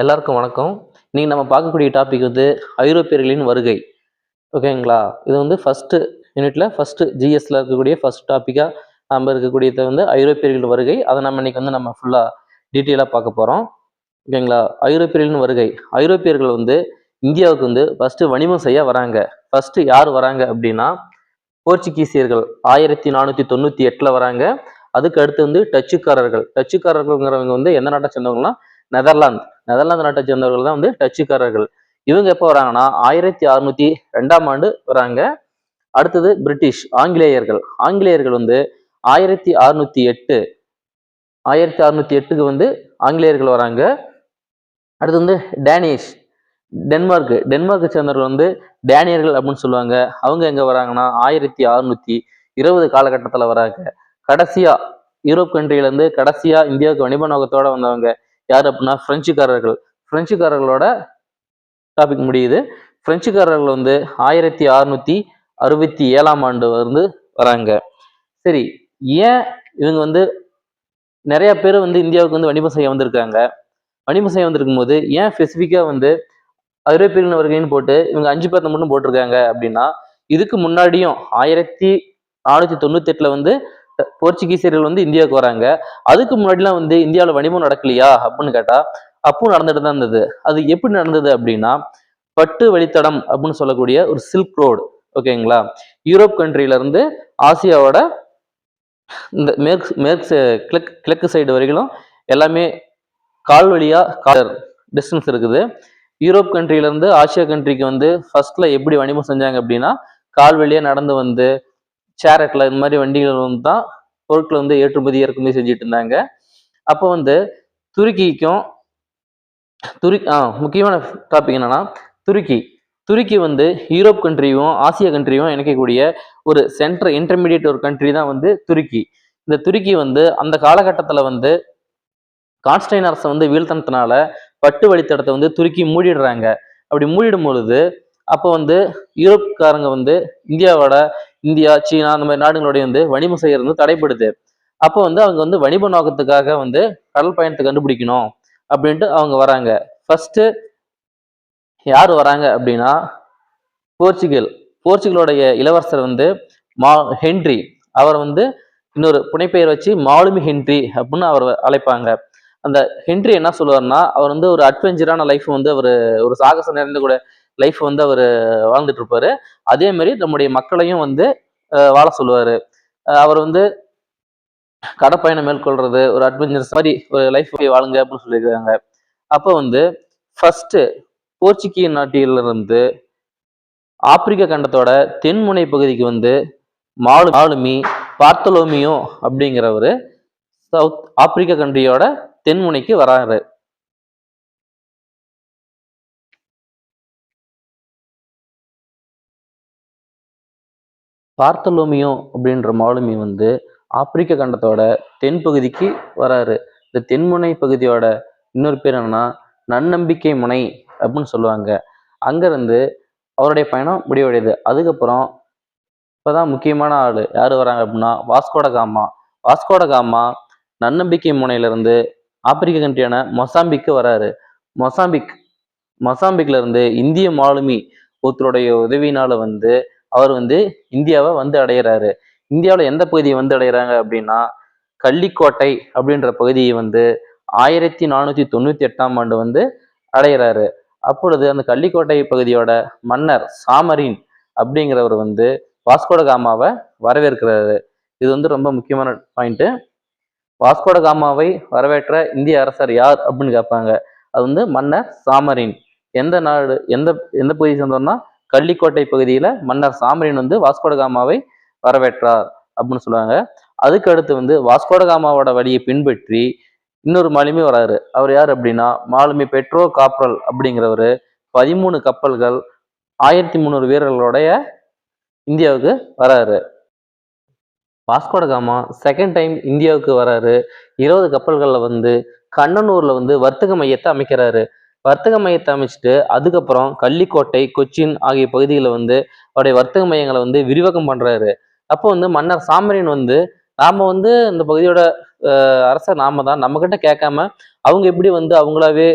எல்லாருக்கும் வணக்கம். இன்னைக்கு நம்ம பார்க்கக்கூடிய டாபிக் வந்து ஐரோப்பியர்களின் வருகை. ஓகேங்களா இது வந்து ஃபஸ்ட்டு யூனிட்ல ஃபஸ்ட்டு ஜிஎஸ்ல இருக்கக்கூடிய ஃபர்ஸ்ட் டாப்பிக்காக நம்ம இருக்கக்கூடியது வந்து ஐரோப்பியர்களின் வருகை. அதை நம்ம இன்னைக்கு வந்து நம்ம ஃபுல்லாக டீட்டெயிலாக பார்க்க போகிறோம் ஓகேங்களா ஐரோப்பியர்களின் வருகை. ஐரோப்பியர்கள் வந்து இந்தியாவுக்கு வந்து ஃபஸ்ட்டு வணிகம் செய்ய வராங்க. ஃபஸ்ட்டு யார் வராங்க அப்படின்னா போர்ச்சுகீசியர்கள் ஆயிரத்தி நானூற்றி தொண்ணூற்றி எட்டில் வராங்க. அதுக்கு அடுத்து வந்து டச்சுக்காரர்கள். டச்சுக்காரர்கள்ங்கிறவங்க வந்து எந்த நாட்டை சேர்ந்தவங்கன்னா நெதர்லாந்து. நெதர்லாந்து நாட்டை சேர்ந்தவர்கள் தான் வந்து டச்சுக்காரர்கள். இவங்க எப்போ வராங்கன்னா ஆயிரத்தி அறுநூத்தி ரெண்டாம் ஆண்டு வராங்க. அடுத்தது பிரிட்டிஷ் ஆங்கிலேயர்கள். ஆங்கிலேயர்கள் வந்து ஆயிரத்தி அறுநூத்தி எட்டு. ஆயிரத்தி அறுநூத்தி எட்டுக்கு வந்து ஆங்கிலேயர்கள் வராங்க. அடுத்து வந்து டேனிஷ் டென்மார்க். டென்மார்க்கை சேர்ந்தவர்கள் வந்து டேனியர்கள் அப்படின்னு சொல்லுவாங்க. அவங்க எங்க வராங்கன்னா ஆயிரத்தி அறுநூத்தி இருபது காலகட்டத்தில் வராங்க. கடைசியா யூரோப் கண்ட்ரில இருந்து கடைசியா இந்தியாவுக்கு வணிப நோக்கத்தோட வந்தவங்க யார் அப்படின்னா பிரெஞ்சுக்காரர்கள். பிரெஞ்சுக்காரர்களோட டாபிக் முடியுது. பிரெஞ்சுக்காரர்கள் வந்து ஆயிரத்தி அறுநூத்தி அறுபத்தி ஏழாம் ஆண்டு வந்து வராங்க. சரி ஏன் இவங்க வந்து நிறைய பேர் வந்து இந்தியாவுக்கு வந்து வணிகம் செய்ய வந்திருக்காங்க? வணிகம் செய்ய வந்திருக்கும் போது ஏன் ஸ்பெசிஃபிக்காக வந்து ஐரோப்பியர்கள் வருகைன்னு போட்டு இவங்க அஞ்சு பேர்த்த மட்டும் போட்டிருக்காங்க அப்படின்னா இதுக்கு முன்னாடியும் ஆயிரத்தி நானூற்றி தொண்ணூத்தெட்டில் வந்து போர்ச்சுகீசியர்கள் வந்து இந்தியாவுக்கு வராங்க. அதுக்கு முன்னாடிலாம் வந்து இந்தியாவில் வணிகம் நடக்கலையா அப்படின்னு கேட்டால் அப்பவும் நடந்துட்டு தான் இருந்தது. அது எப்படி நடந்தது அப்படின்னா பட்டு வழித்தடம் அப்படின்னு சொல்லக்கூடிய ஒரு சில்க் ரோடு ஓகேங்களா யூரோப் கண்ட்ரியிலேருந்து ஆசியாவோட இந்த மேற்கு மேற்கு கிழக்கு கிழக்கு சைடு வரைக்கும் எல்லாமே கால் வழியாக கால் டிஸ்டன்ஸ் இருக்குது. யூரோப் கண்ட்ரியிலேருந்து ஆசியா கண்ட்ரிக்கு வந்து ஃபர்ஸ்ட்ல எப்படி வணிகம் செஞ்சாங்க அப்படின்னா கால் வழியாக நடந்து வந்து சேரட்ல இந்த மாதிரி வண்டிகள் வந்து தான் பொருட்களை வந்து ஏற்றுமதி இறக்குமதி செஞ்சுட்டு இருந்தாங்க. அப்போ வந்து துருக்கிக்கும் துரு ஆ முக்கியமான டாபிக் என்னன்னா துருக்கி. துருக்கி வந்து யூரோப் கண்ட்ரியும் ஆசியா கண்ட்ரியும் இணைக்கக்கூடிய ஒரு சென்ட்ரு இன்டர்மீடியட் ஒரு கண்ட்ரி தான் வந்து துருக்கி. இந்த துருக்கி வந்து அந்த காலகட்டத்தில் வந்து கான்ஸ்டைன் அரசை வந்து வீழ்த்தனத்தினால பட்டு வழித்தடத்தை வந்து துருக்கி மூடிடுறாங்க. அப்படி மூடிடும் பொழுது அப்போ வந்து யூரோப்காரங்க வந்து இந்தியாவோட இந்தியா சீனா அந்த மாதிரி நாடுகளுடைய வந்து வணிகம் செய்யறது வந்து தடைப்படுது அப்போ வந்து அவங்க வந்து வணிப நோக்கத்துக்காக வந்து கடல் பயணத்தை கண்டுபிடிக்கணும் அப்படின்ட்டு அவங்க வராங்க. ஃபர்ஸ்ட் யார் வராங்க அப்படின்னா போர்ச்சுகல். போர்ச்சுகலோடைய இளவரசர் வந்து மா ஹென்றி. அவர் வந்து இன்னொரு புனைப்பெயர் வச்சு மாலுமி ஹென்றி அப்படின்னு அவர் அழைப்பாங்க. அந்த ஹென்றி என்ன சொல்லுவார்னா அவர் வந்து ஒரு அட்வென்ச்சரான லைஃப் வந்து அவர் ஒரு சாகசம் நிறைந்த கூட லைஃப் வந்து அவர் வாழ்ந்துட்டு இருப்பாரு அதே மாதிரி நம்முடைய மக்களையும் வந்து வாழ சொல்லுவாரு. அவர் வந்து கடப்பயணம் மேற்கொள்றது ஒரு அட்வென்ச்சர்ஸ் மாதிரி ஒரு லைஃப் வாழுங்க அப்படின்னு சொல்லியிருக்காங்க. அப்போ வந்து ஃபர்ஸ்ட் போர்ச்சுகீய நாட்டிலிருந்து ஆப்பிரிக்க கண்டத்தோட தென்முனை பகுதிக்கு வந்து மாலு மாலுமி பார்த்தலோமியோ அப்படிங்கிறவர் சவுத் ஆப்பிரிக்க கண்ட்ரியோட தென்முனைக்கு வராரு. பார்த்தலோமியோ அப்படின்ற மாலுமி வந்து ஆப்பிரிக்க கண்டத்தோட தென்பகுதிக்கு வராரு. இந்த தென்முனை பகுதியோட இன்னொரு பேர் என்னன்னா நன்னம்பிக்கை முனை அப்படின்னு சொல்லுவாங்க. அங்கேருந்து அவருடைய பயணம் முடிவடையுது. அதுக்கப்புறம் இப்போதான் முக்கியமான ஆள் யார் வராங்க அப்படின்னா Vasco da Gama. Vasco da Gama நன்னம்பிக்கை முனையிலிருந்து ஆப்பிரிக்க கண்ட்ரியான மொசாம்பிக்கு வராரு. மொசாம்பிக் மொசாம்பிக்ல இருந்து இந்திய மாலுமி ஒருத்தருடைய உதவியினால வந்து அவர் வந்து இந்தியாவை வந்து அடையிறாரு. இந்தியாவில் எந்த பகுதியை வந்து அடைகிறாங்க அப்படின்னா கள்ளிக்கோட்டை அப்படின்ற பகுதியை வந்து ஆயிரத்தி நானூற்றி தொண்ணூற்றி எட்டாம் ஆண்டு வந்து அடைகிறாரு அப்பொழுது அந்த கள்ளிக்கோட்டை பகுதியோட மன்னர் சாமரின் அப்படிங்கிறவர் வந்து வாஸ்கோட காமாவை வரவேற்கிறாரு. இது வந்து ரொம்ப முக்கியமான பாயிண்ட்டு வாஸ்கோட காமாவை வரவேற்ற இந்திய அரசர் யார் அப்படின்னு கேட்பாங்க. அது வந்து மன்னர் சாமரின். எந்த நாடு எந்த எந்த பகுதியை சேர்ந்தோம்னா கள்ளிக்கோட்டை பகுதியில மன்னர் சாமரின் வந்து வாஸ்கோடகாமாவை வரவேற்றார் அப்படின்னு சொல்லுவாங்க. அதுக்கு அடுத்து வந்து வாஸ்கோடகாமாவோட வழியை பின்பற்றி இன்னொரு மாலுமி வராரு. அவர் யார் அப்படின்னா மாலுமி பெட்ரோ காப்ரல் அப்படிங்கிறவர். பதிமூணு கப்பல்கள் ஆயிரத்தி முந்நூறு வீரர்களுடைய இந்தியாவுக்கு வராரு. வாஸ்கோடகாமா செகண்ட் டைம் இந்தியாவுக்கு வராரு. இருபது கப்பல்களில் வந்து கண்ணனூரில் வந்து வர்த்தக மையத்தை அமைக்கிறாரு. வர்த்தக மையத்தை அமைச்சிட்டு அதுக்கப்புறம் கள்ளிக்கோட்டை கொச்சின் ஆகிய பகுதிகளில் வந்து அவருடைய வர்த்தக மையங்களை வந்து விரிவாக்கம் பண்ணுறாரு அப்போ வந்து மன்னர் சாமரியன் வந்து நாம் வந்து இந்த பகுதியோட அஹ், அரசர் நாம தான். நம்மக்கிட்ட கேட்காம அவங்க எப்படி வந்து அவங்களாவே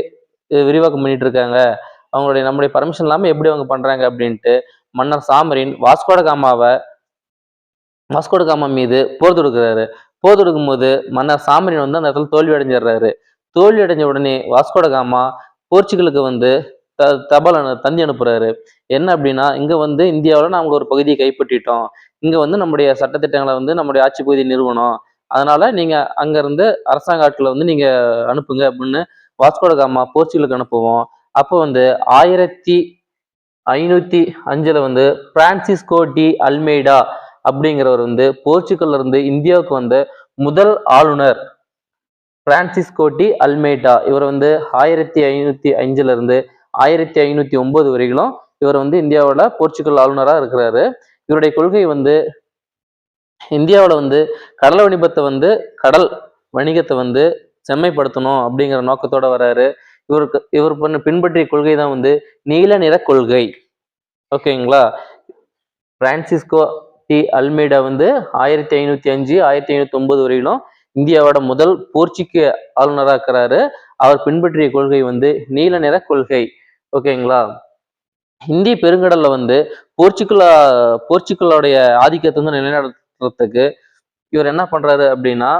விரிவாக்கம் பண்ணிட்டு இருக்காங்க அவங்களுடைய நம்முடைய பர்மிஷன் இல்லாமல் எப்படி அவங்க பண்ணுறாங்க அப்படின்ட்டு மன்னர் சாமரின் வாஸ்கோட காமாவை வாஸ்கோட காமா மீது போர் தொடுக்கிறாரு. போர் தொடுக்கும் போது மன்னர் சாமரின் வந்து அந்த இடத்துல தோல்வி அடைஞ்சிடுறாரு. தோல்வி அடைஞ்ச உடனே வாஸ்கோட காமா போர்ச்சுகலுக்கு வந்து த தபால் அனு தந்தி அனுப்புறாரு. என்ன அப்படின்னா இங்க வந்து இந்தியாவில் நாங்கள் ஒரு பகுதியை கைப்பற்றிட்டோம். இங்க வந்து நம்முடைய சட்டத்திட்டங்களை வந்து நம்முடைய ஆட்சி பகுதி நிறுவனம். அதனால நீங்க அங்கேருந்து அரசாங்க ஆட்களை வந்து நீங்க அனுப்புங்க அப்படின்னு வாஸ்கோட காமா போர்ச்சுகலுக்கு அனுப்புவோம். அப்போ வந்து ஆயிரத்தி ஐநூத்தி அஞ்சுல வந்து பிரான்சிஸ்கோ டி அல்மெய்டா அப்படிங்கிறவர் வந்து போர்ச்சுகல்ல இருந்து இந்தியாவுக்கு வந்த முதல் ஆளுநர் பிரான்சிஸ்கோ டி அல்மேட்டா இவர் வந்து ஆயிரத்தி ஐநூத்தி அஞ்சுல இருந்து ஆயிரத்தி ஐநூத்தி ஒன்பது வரைக்கும் இவர் வந்து இந்தியாவோட போர்ச்சுகல் ஆளுநரா இருக்கிறாரு. இவருடைய கொள்கை வந்து இந்தியாவில் வந்து கடல் வணிபத்தை வந்து கடல் வணிகத்தை வந்து செம்மைப்படுத்தணும் அப்படிங்கிற நோக்கத்தோட வராரு இவருக்கு இவர் பண்ண பின்பற்றிய கொள்கை தான் வந்து நீல நிற கொள்கை. ஓகேங்களா? பிரான்சிஸ்கோ டி அல்மேடா வந்து ஆயிரத்தி ஐநூத்தி அஞ்சு ஆயிரத்தி ஐநூத்தி ஒன்பது வரையிலும் இந்தியாவோட முதல் போர்ச்சுக்கு ஆளுநராக இருக்கிறாரு அவர் பின்பற்றிய கொள்கை வந்து நீல நிற கொள்கை. ஓகேங்களா இந்திய பெருங்கடல்ல வந்து போர்ச்சுகலா போர்ச்சுக்கலோடைய ஆதிக்கத்தை வந்து நிலைநாட்டுறதுக்கு இவர் என்ன பண்றாரு அப்படின்னா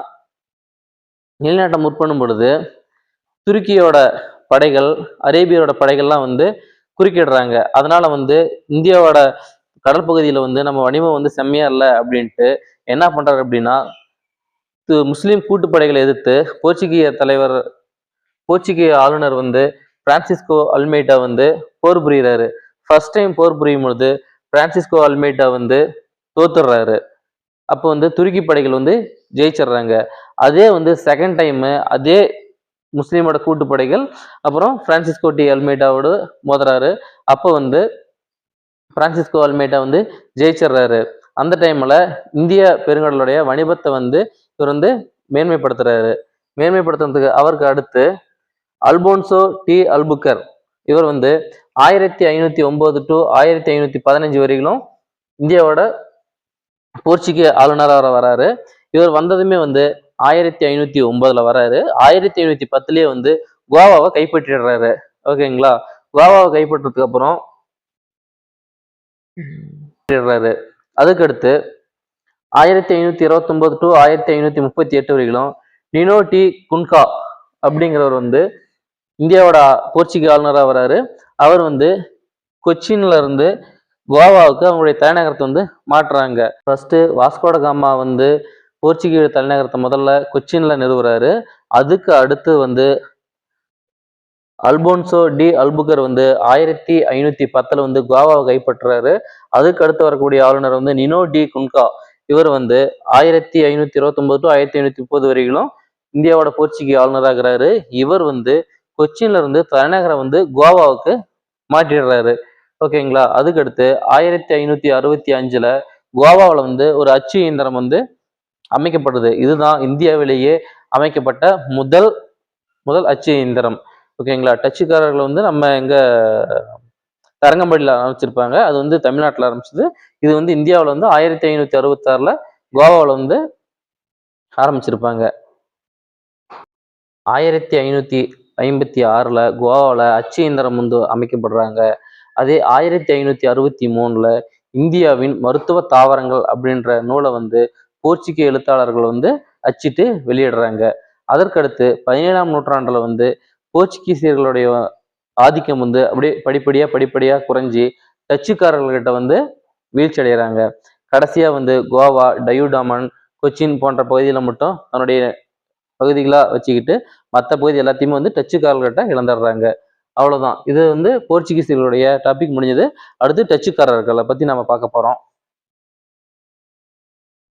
நிலைநாட்டம் முற்படும் பொழுது துருக்கியோட படைகள் அரேபியரோட படைகள்லாம் வந்து குறுக்கிடுறாங்க. அதனால வந்து இந்தியாவோட கடல் பகுதியில வந்து நம்ம வணிகம் வந்து செம்மையா இல்லை அப்படின்ட்டு என்ன பண்றாரு அப்படின்னா முஸ்லீம் கூட்டுப்படைகளை எதிர்த்து போர்ச்சுகீய தலைவர் போர்ச்சுகீய ஆளுநர் வந்து பிரான்சிஸ்கோ அல்மேட்டா வந்து போர் புரிகிறாரு ஃபர்ஸ்ட் டைம் போர் புரியும் பொழுது பிரான்சிஸ்கோ அல்மேட்டா வந்து தோத்துடுறாரு. அப்போ வந்து துருக்கி படைகள் வந்து ஜெயிச்சிடுறாங்க. அதே வந்து செகண்ட் டைம் அதே முஸ்லீமோட கூட்டுப்படைகள் அப்புறம் பிரான்சிஸ்கோ டி அல்மேட்டாவோடு மோதுறாரு. அப்போ வந்து பிரான்சிஸ்கோ அல்மேட்டா வந்து ஜெயிச்சிடுறாரு. அந்த டைமில் இந்திய பெருங்கடலுடைய வணிபத்தை வந்து இவர் வந்து மேன்மைப்படுத்துறாரு. மேன்மைப்படுத்துறதுக்கு அவருக்கு அடுத்து அல்போன்சோ டி அல்புக்கர். இவர் வந்து ஆயிரத்தி ஐநூத்தி ஒன்பது டு ஆயிரத்தி ஐநூத்தி பதினஞ்சு வரைக்கும் இந்தியாவோட போர்ச்சுகீய ஆளுநராக வராரு. இவர் வந்ததுமே வந்து ஆயிரத்தி ஐநூத்தி ஒன்பதுல வராரு. ஆயிரத்தி ஐநூத்தி பத்துலயே வந்து கோவாவை கைப்பற்றிடுறாரு. ஓகேங்களா? கோவாவை கைப்பற்றதுக்கு அப்புறம் அதுக்கடுத்து ஆயிரத்தி ஐநூத்தி இருபத்தொன்பது டு ஆயிரத்தி ஐநூத்தி முப்பத்தி எட்டு வரைக்கும் நினோ டி குன்கா அப்படிங்கிறவர் வந்து இந்தியாவோட போர்ச்சுகீய ஆளுநராக வராரு அவர் வந்து கொச்சின்ல இருந்து கோவாவுக்கு அவங்களுடைய தலைநகரத்தை வந்து மாற்றுறாங்க. ஃபர்ஸ்ட் வாஸ்கோட காமா வந்து போர்ச்சுகீய தலைநகரத்தை முதல்ல கொச்சின்ல நிறுவுறாரு. அதுக்கு அடுத்து வந்து அல்போன்சோ டி அல்புகர் வந்து ஆயிரத்தி ஐநூத்தி பத்துல வந்து கோவாவை கைப்பற்றுறாரு. அதுக்கு அடுத்து வரக்கூடிய ஆளுநர் வந்து நினோ டி குன்கா. இவர் வந்து ஆயிரத்தி ஐநூத்தி இருபத்தொன்பது டு ஆயிரத்தி ஐநூத்தி முப்பது வரைக்கும் இந்தியாவோட போர்ச்சுகி ஆளுநராகிறாரு. இவர் வந்து கொச்சின்ல இருந்து தலைநகரை வந்து கோவாவுக்கு மாற்றிடுறாரு. ஓகேங்களா? அதுக்கடுத்து ஆயிரத்தி ஐநூத்தி அறுபத்தி அஞ்சுல கோவாவில் வந்து ஒரு அச்சு இயந்திரம் வந்து அமைக்கப்படுது. இதுதான் இந்தியாவிலேயே அமைக்கப்பட்ட முதல் முதல் அச்சு இயந்திரம். ஓகேங்களா? டச்சுக்காரர்கள் வந்து நம்ம எங்க தரங்கம்பாடியில் ஆரம்பிச்சிருப்பாங்க. அது வந்து தமிழ்நாட்டில் ஆரம்பிச்சது. இது வந்து இந்தியாவில் வந்து ஆயிரத்தி ஐநூத்தி அறுபத்தாறுல கோவாவில் வந்து ஆரம்பிச்சிருப்பாங்க. ஆயிரத்தி ஐநூத்தி ஐம்பத்தி ஆறுல கோவாவில் அச்சு இயந்திரம் வந்து அமைக்கப்படுறாங்க. அதே ஆயிரத்தி ஐநூத்தி அறுபத்தி மூணுல இந்தியாவின் மருத்துவ தாவரங்கள் அப்படின்ற நூலை வந்து போர்ச்சுகீய எழுத்தாளர்கள் வந்து அச்சிட்டு வெளியிடுறாங்க. அதற்கடுத்து பதினேழாம் நூற்றாண்டுல வந்து போர்ச்சுகீசியர்களுடைய ஆதிக்கம் வந்து அப்படியே படிப்படியாக படிப்படியாக குறைஞ்சி டச்சுக்காரர்கள்கிட்ட வந்து வீழ்ச்சி அடைகிறாங்க கடைசியாக வந்து கோவா டயூடாமன் கொச்சின் போன்ற பகுதியில் மட்டும் தன்னுடைய பகுதிகளாக வச்சுக்கிட்டு மற்ற பகுதி எல்லாத்தையுமே வந்து டச்சுக்காரர்கிட்ட இழந்துடுறாங்க. அவ்வளோதான் இது வந்து போர்ச்சுகீஸர்களுடைய டாபிக் முடிஞ்சது. அடுத்து டச்சுக்காரர்களை பற்றி நம்ம பார்க்க போகிறோம்